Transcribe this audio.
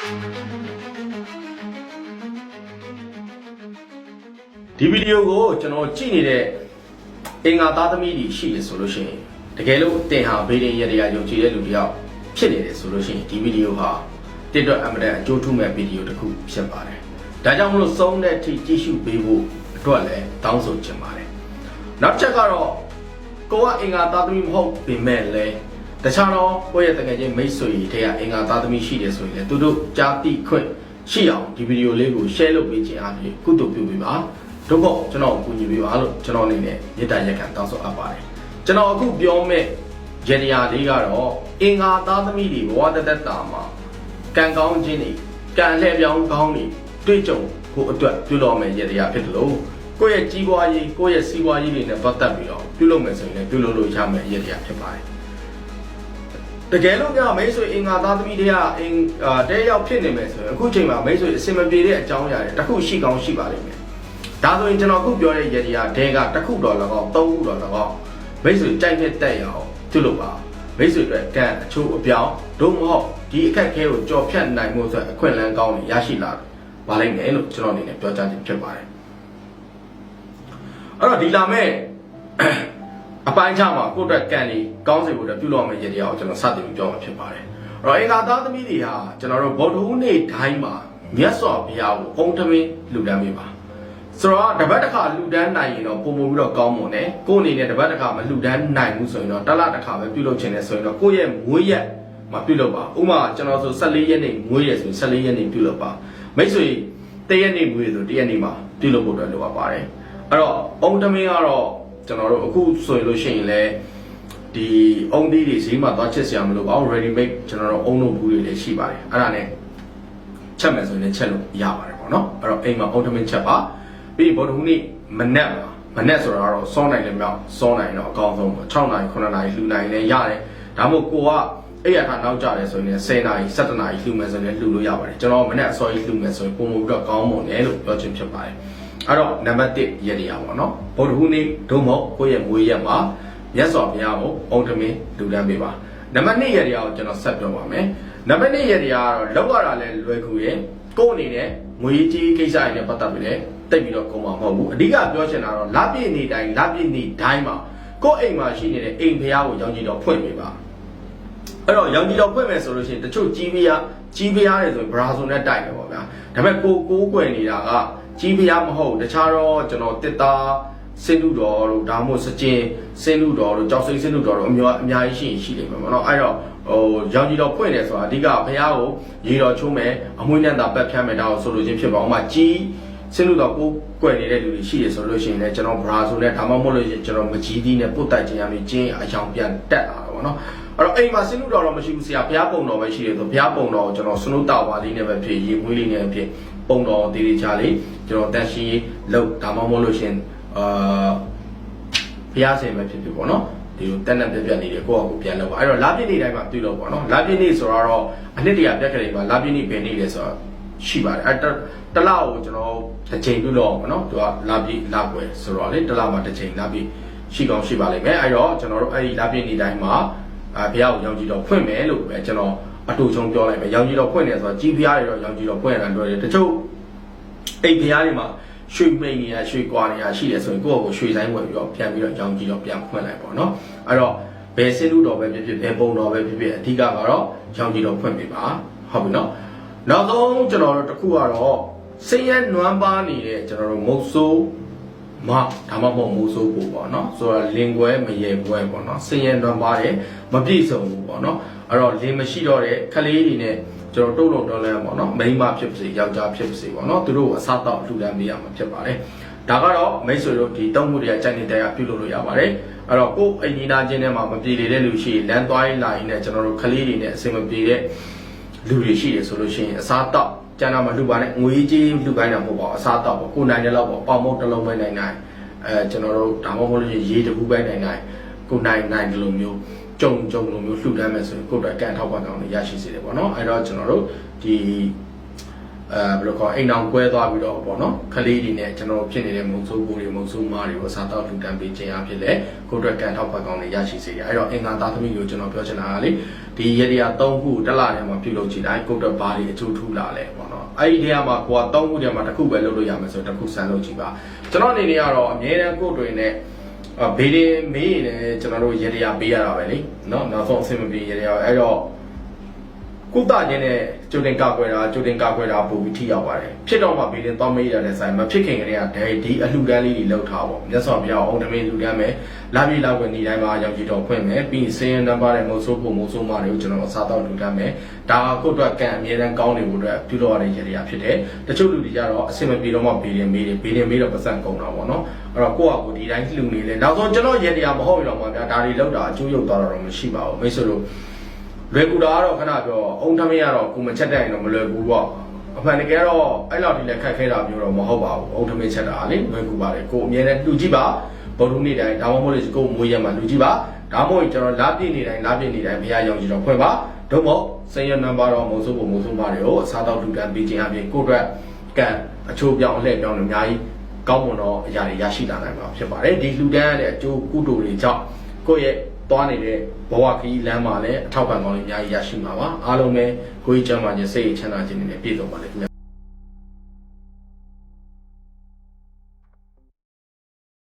ဒီဗီဒီယိုကိုကျွန်တော်ကြည့်နေတဲ့အင်္ဂါသားသမီးတွေရှိရဆိုလို့ရှိရင်တကယ်လို့တင်ဟာဘေးရင်ရတရားယုံကြည်တဲ့လူတစ်ယောက်ဖြစ်နေတယ်ဆိုလို့ရှိရင်ဒီဗီဒီယိုဟာတစ်တော့အမတန်အကျိုးထူးမဲ့ဗီဒီယိုတစ်ခုဖြစ်ပါတယ်။ဒါကြောင့်မလို့စုံတဲ့အထိကြည့်ရှုပေးဖို့အတွက်လည်းတောင်းဆိုချင်ပါတယ်။နောက်ချက်ကတော့ကိုကအင်္ဂါသားသမီးမဟုတ်ပေမဲ့လည်း တခြားတော့ကိုယ့်ရဲ့တကယ်ချင်းမိတ်ဆွေတွေထဲကအင်္ဂါသားသမီးရှိတယ်ဆိုရင်လည်းသူတို့ကြားသိခွင့်ရှိအောင်ဒီဗီဒီယိုလေးကို share လုပ်ပေးခြင်းအပြင်ကုသိုလ်ပြုပေးပါတို့ပေါ့ကျွန်တော်ကိုကူညီပေးပါလို့ကျွန်တော်အနေနဲ့မေတ္တာရက်ခံတောင်းဆိုအပ်ပါတယ်ကျွန်တော်အခုပြောမဲ့ရတရာလေးကတော့အင်္ဂါသားသမီးတွေဘဝတသက်တာမှာကံကောင်းခြင်းတွေကံလှည့်ပြောင်းကောင်းတွေတွေ့ကြုံဖို့အတွက်ပြုလုပ်မယ်ရတရာဖြစ်တယ်လို့ကိုယ့်ရဲ့ကြီးပွားရေးကိုယ့်ရဲ့စီးပွားရေးတွေနဲ့ပတ်သက်ပြီးတော့ပြုလုပ်မယ်ဆိုရင်လည်းပြုလုပ်လို့ရမယ်ရတရာဖြစ်ပါတယ် တကယ်လို့ကမိတ်ဆွေအင်္ဂါသားသမီးတွေကအင်အာတဲရောက်ဖြစ်နေမယ်ဆိုရင်အခုချိန်မှာမိတ်ဆွေအစင်မပြေတဲ့အကြောင်းအရာတွေတစ်ခုရှိကောင်းရှိပါလိမ့်မယ်။ဒါဆိုရင်ကျွန်တော်အခုပြောတဲ့ရည်ရဒဲကတစ်ခုတော်၎င်းသုံးခုတော်၎င်းမိတ်ဆွေကြိုက်တဲ့တက်ရအောင်ပြုလုပ်ပါမိတ်ဆွေတို့ကံအချိုးအပြောင်းတို့မဟုတ်ဒီအခက်အခဲကိုကြော်ဖြတ်နိုင်မှုဆိုအခွင့်အလမ်းကောင်းတွေရရှိလာပါလိမ့်မယ်လို့ကျွန်တော်အနေနဲ့ပြောကြားခြင်းဖြစ်ပါတယ်။အဲ့တော့ဒီလာမဲ့ အပိုင်းခြားမှာကိုယ့်အတွက်ကံလေးကောင်းစေဖို့အတွက်ပြုလုပ်ရမယ့်ရည်တရားကိုကျွန်တော်စတင်ပြီးပြောမှာဖြစ်ပါတယ်။အဲ့တော့အင်္ဂါသားသမီးတွေဟာကျွန်တော်တို့ဗုဒ္ဓဟူးနေ့တိုင်းမှာမြတ်စွာဘုရားကိုအုံထမင်းလူတန်းပေးပါ။ဆိုတော့တပတ်တစ်ခါလူတန်းနိုင်ရင်တော့ပုံပုံပြီးတော့ကောင်းမွန်တယ်။ကိုယ့်အနေနဲ့တပတ်တစ်ခါမလူတန်းနိုင်ဘူးဆိုရင်တော့တစ်လတစ်ခါပဲပြုလုပ်ခြင်းနဲ့ဆိုရင်တော့ကိုယ့်ရဲ့မွေးရက်မှာပြုလုပ်ပါ။ဥပမာကျွန်တော်ဆို14ရက်နေ့မွေးရက်ဆို14ရက်နေ့ပြုလုပ်ပါ။မိတ်ဆွေတရက်နေ့မွေးဆိုတရက်နေ့မှာပြုလုပ်ဖို့အတွက်လိုအပ်ပါတယ်။အဲ့တော့အုံထမင်းကတော့ ကျွန်တော်တို့အခုဆိုရင်လို့ရှိရင်လည်းဒီအုံသီးတွေဈေးမှာသွားချက်စရာမလိုပါဘူး ready made ကျွန်တော်တို့အုံတို့ဘူးတွေလည်းရှိပါတယ်အဲ့ဒါနဲ့ချက်မယ်ဆိုရင်လည်းချက်လို့ရပါတယ်ပေါ့နော်အဲ့တော့အိမ်မှာ ultimate ချက်ပါပြီးဘောဓဟူးနေ့မနက်မှာမနက်ဆိုတာကတော့စောနိုင်လည်းမြောက်စောနိုင်တော့အကောင်းဆုံးပေါ့6နိုင်9နိုင်လှူနိုင်လည်းရတယ်ဒါမှမဟုတ်ကိုကအဲ့ရထားနောက်ကြတယ်ဆိုရင်10နာရီ17နာရီလှူမယ်ဆိုရင်လှူလို့ရပါတယ်ကျွန်တော်မနက်အစောကြီးလှူမယ်ဆိုရင်ပုံမှုပြီးတော့ကောင်းမွန်တယ်လို့ပြောချင်ဖြစ်ပါတယ် အဲ့တော့နံပါတ်1ရည်ရပါတော့ဗုဒ္ဓဟူးနေ့ဒုမဟုတ်ကိုယ့်ရဲ့မွေးရက်မှာမြတ်စွာဘုရားကိုအုံတမင်းလူတန်းပေးပါနံပါတ်2ရည်ရကိုကျွန်တော်ဆက်ပြောပါမယ်နံပါတ်2ရည်ရကတော့လောက်ရတာလဲလွယ်ကူရဲ့ကိုယ့်အနေနဲ့ငွေကြီးကိစ္စတွေနဲ့ပတ်သက်ပြီးလဲတိတ်ပြီးတော့ကုန်မှာမဟုတ်ဘူးအဓိကပြောချင်တာတော့လပြည့်နေတိုင်းလပြည့်နေတိုင်းမှာကိုယ့်အိမ်မှာရှိနေတဲ့အိမ်ဘုရားကိုရောင်းကြည့်တော့ဖွင့်ပေးပါအဲ့တော့ရောင်ကြီးတော်ဖွင့်မယ်ဆိုလို့ရှိရင်တချို့ကြီးပြား ကြီးပြားတယ်ဆိုရင်ဘရာဇုံနဲ့တိုက်တယ်ပေါ့ဗျာဒါပေမဲ့ကိုကိုးကွယ်နေတာကကြီးပြားမဟုတ်တခြားတော့ကျွန်တော်တစ်သားစင်လူတော်တို့ဒါမှမဟုတ်စကျင်စင်လူတော်တို့ကြောက်စိတ်စင်လူတော်တို့အများအများကြီးရှိရင်ရှိနေမှာပေါ့နော်အဲ့တော့ဟိုရောင်ကြီးတော်ဖွင့်တယ်ဆိုတာအဓိကဘုရားကိုရေတော်ချိုးမယ်အမွှေးနဲ့တာပက်ဖြတ်မယ်ဒါကိုဆိုလိုခြင်းဖြစ်ပါအောင်မှာကြီး စင်လူတော်ကိုကွယ်နေတဲ့လူတွေရှိရဆိုလို့ရှိရင်လည်းကျွန်တော်ဘရာဇုံနဲ့ဒါမှမဟုတ်လို့ရှိရင်ကျွန်တော်မကြီးသီးနဲ့ပုတ်တိုက်ခြင်းရမယ်ကျင်းအယောင်ပြန်တက်လာတာပေါ့နော်အဲ့တော့အိမ်မှာစင်းလူတော်တော့မရှိဘူးဆရာဘုရားပုံတော်ပဲရှိတယ်ဆိုဘုရားပုံတော်ကိုကျွန်တော်စနုတာဝါလေးနဲ့ပဲဖြစ်ရေမွေးလေးနဲ့ဖြစ်ပုံတော်တေးသေးချာလေးကျွန်တော်တန်ရှင်းရေးလောက်ဒါမှမဟုတ်လို့ရှင်အာဘုရားဆင်ပဲဖြစ်ဖြစ်ပေါ့နော်ဒီလိုတက်နဲ့ပြက်ပြက်နေတယ်ကိုယ့်အကူပြန်လောက်ပါအဲ့တော့လာပြည့်နေ့တိုင်းမှာတွေ့လို့ပေါ့နော်လာပြည့်နေ့ဆိုတော့အနှစ်တရာပြက်ကလေးမှာလာပြည့်နေ့ဘယ်နေ့လဲဆိုတော့ ရှိပါတယ်အဲ့တလောက်ကိုကျွန်တော်တစ်ချိန်ပြုလို့ပေါ့နော်သူကလာပြည့်လာပွဲဆိုတော့လေတလောက်မှာတစ်ချိန်လာပြည့်ရှိကောင်းရှိပါလိမ့်မယ်အဲ့တော့ကျွန်တော်တို့အဲ့ဒီလာပြည့်နေ့တိုင်းမှာအာဘုရားကိုရောင်ကြည်တော်ဖွင့်မယ်လို့ပဲကျွန်တော်အတူချုံပြောလိုက်မယ်ရောင်ကြည်တော်ဖွင့်တယ်ဆိုတော့ကြီးဘုရားတွေတော့ရောင်ကြည်တော်ဖွင့်ရတာတွေ့တယ်တချို့အိမ်ဘုရားတွေမှာရွှေမိန်နေရရွှေကွာနေရရှိတယ်ဆိုရင်ကိုယ့်ကိုယ်ရွှေဆိုင်ဝင်ပြီးတော့ပြန်ပြီးတော့ရောင်ကြည်တော်ပြန်ဖွင့်လိုက်ပေါ့နော်အဲ့တော့ဘယ်စင်းလူတော်ပဲဖြစ်ဖြစ်ဘယ်ပုံတော်ပဲဖြစ်ဖြစ်အဓိကကတော့ရောင်ကြည်တော်ဖွင့်ပေးပါဟုတ်ပြီနော် နောက်ဆုံးကျွန်တော်တို့တစ်ခုကတော့စင်းရဲနွမ်းပါနေတဲ့ကျွန်တော်တို့မုတ်ဆိုးမဒါမှမဟုတ်မိုးဆိုးပို့ပေါ့နော်ဆိုတော့လင်ကွဲမရေကွဲပေါ့နော်စင်ရင်တွန်ပါတယ်မပြည့်စုံဘူးပေါ့နော်အဲ့တော့လင်မရှိတော့တဲ့ခလေးတွေနဲ့ကျွန်တော်တုတ်လုံတော်လဲပေါ့နော်မိန်းမဖြစ်ပါစေယောက်ျားဖြစ်ပါစေပေါ့နော်သူတို့ကိုအစားတော့လှူဒန်းပေးရမှာဖြစ်ပါတယ်ဒါကတော့မိတ်ဆွေတို့ဒီတုံးမှုတွေကကြိုက်နေတဲ့အပြုလုပ်လို့ရပါတယ်အဲ့တော့ကိုယ်အညီနာချင်းထဲမှာမပြေတဲ့လူရှိရင်လမ်းသွားရင်လာရင်လည်းကျွန်တော်တို့ခလေးတွေနဲ့အဆင်မပြေတဲ့ လူတွေရှိတယ်ဆိုလို့ရှိရင်အစားတော့ကျန်တာမလှူပါနဲ့ငွေကြီးလှူခိုင်းတာမဟုတ်ပါဘူးအစားတော့ပေါ့ကိုနိုင်တဲ့လောက်ပေါ့ပေါင်မုတ်တစ်လုံးပဲနိုင်နိုင်အဲကျွန်တော်တို့ဒါမှမဟုတ်လို့ရေတပူပဲနိုင်နိုင်ကိုနိုင်နိုင်ဒီလိုမျိုးကြုံကြုံလိုမျိုးလှူဒန်းမယ်ဆိုရင်ကိုယ့်အတွက်ကန်ထောက်ပံ့ကောင်းတွေရရှိစေတယ်ပေါ့နော်အဲတော့ကျွန်တော်တို့ဒီ အဲဘယ်လိုခေါ်အိမ်အောင်ကွဲသွားပြီးတော့ပေါ့နော်ခလေးတွေနဲ့ကျွန်တော်ဖြစ်နေတဲ့မုံဆိုးကိုတွေမုံဆိုးမားတွေကိုအစားတောက်လူတန်းပေးခြင်းအဖြစ်လဲကိုယ့်အတွက်ကန်ထောက်ပတ်ကောင်းတွေရရှိစေတယ်အဲ့တော့အင်္ဂါသားသမီးကိုကျွန်တော်ပြောချင်တာကလေဒီရည်ရည်၃ခုတစ်လထဲမှာပြုလုပ်ကြည့်တိုင်းကိုယ့်အတွက်ဘာတွေအကျိုးထူးလာလဲပေါ့နော်အဲ့ဒီထဲမှာကိုက၃ခုထဲမှာတစ်ခုပဲလုပ်လို့ရမယ်ဆိုတော့တစ်ခုစမ်းလုပ်ကြည့်ပါကျွန်တော်အနေနဲ့ကတော့အမြဲတမ်းကိုယ့်တွေနဲ့အဘေးရင်မေးရင်လည်းကျွန်တော်တို့ရည်ရည်ပေးရတာပဲလေနော်နောက်ဆုံးအဆင်မပြေရည်ရည်အဲ့တော့ ကုသခြင်းနဲ့ကြိုတင်ကာကွယ်တာကြိုတင်ကာကွယ်တာပိုပြီးထိရောက်ပါတယ်ဖြစ်တော့မှဘေးရင်သွားမေးရတဲ့ဆိုင်မဖြစ်ခင်ကတည်းကဒဲဒီအလှူဒန်းလေးတွေလောက်ထားပေါ့မြတ်စွာဘုရားအောင်တမင်လှူဒန်းမယ်လာပြီလောက်ဝင်နေတိုင်းမှာရောက်ကြည့်တော့ဖွင့်မယ်ပြီးစင်းရနံပါတ်နဲ့မုတ်ဆိုးပုံမုတ်ဆိုးမတွေကိုကျွန်တော်အစားတော့လှူဒန်းမယ်ဒါကကိုယ့်အတွက်ကံအမြဲတမ်းကောင်းနေဖို့အတွက်ပြုလုပ်ရတဲ့ရည်ရည်ဖြစ်တယ်တချို့လူတွေကြတော့အဆင်မပြေတော့မှဘေးရင်မေးတယ်ဘေးရင်မေးတော့ပတ်စံကုန်တာပေါ့နော်အဲ့တော့ကိုယ့်ဟာကိုယ်ဒီတိုင်းလှူနေလေနောက်ဆုံးကျွန်တော်ရည်ရည်မဟုတ်ရင်တော့မှဗျာဒါတွေလောက်တာအကျိုးရုပ်သွားတော့မရှိပါဘူးမိတ်ဆွေတို့ လွယ်ကူတာကတော့ခဏပြောအုံထမင်းကတော့ကိုမချက်တဲ့ရင်တော့မလွယ်ဘူးပေါ့အမှန်တကယ်တော့အဲ့လောက်ဒီလက်ခက်ခဲတာမျိုးတော့မဟုတ်ပါဘူးအုံထမင်းချက်တာလေလွယ်ကူပါလေကိုအမြဲတမ်းလူကြည့်ပါဗုဒ္ဓနေ့တိုင်းဒါမှမဟုတ်လေကိုမွေးရမှာလူကြည့်ပါဒါမှမဟုတ်ကျွန်တော်လာပြည့်နေတိုင်းလာပြည့်နေတိုင်းဘုရားရောင်ကြည့်တော့ဖွင့်ပါဒုမို့စင်ရနံပါတ်တော့မုံစုပ်ပုံမုံစုပ်ပါတွေကိုအစားတော့လူတန်းပေးခြင်းအပြင်ကိုယ့်အတွက်ကံအချိုးပြောင်းအလှည့်ပြောင်းနေအများကြီးကောင်းမွန်သောအရာတွေရရှိလာနိုင်မှာဖြစ်ပါတယ်ဒီလူတန်းရတဲ့အကျိုးကုသိုလ်တွေကြောင့်ကိုယ့်ရဲ့ သွားနေတဲ့ဘဝခရီးလမ်းမှာလည်းအထောက်ပံ့ကောင်းတွေအများကြီးရရှိမှာပါအားလုံးပဲကိုယ်ကြီးချမ်းသာခြင်းစိတ်ချမ်းသာခြင်းတွေနဲ့ပြည့်စုံပါလိမ့်ခင်ဗျာ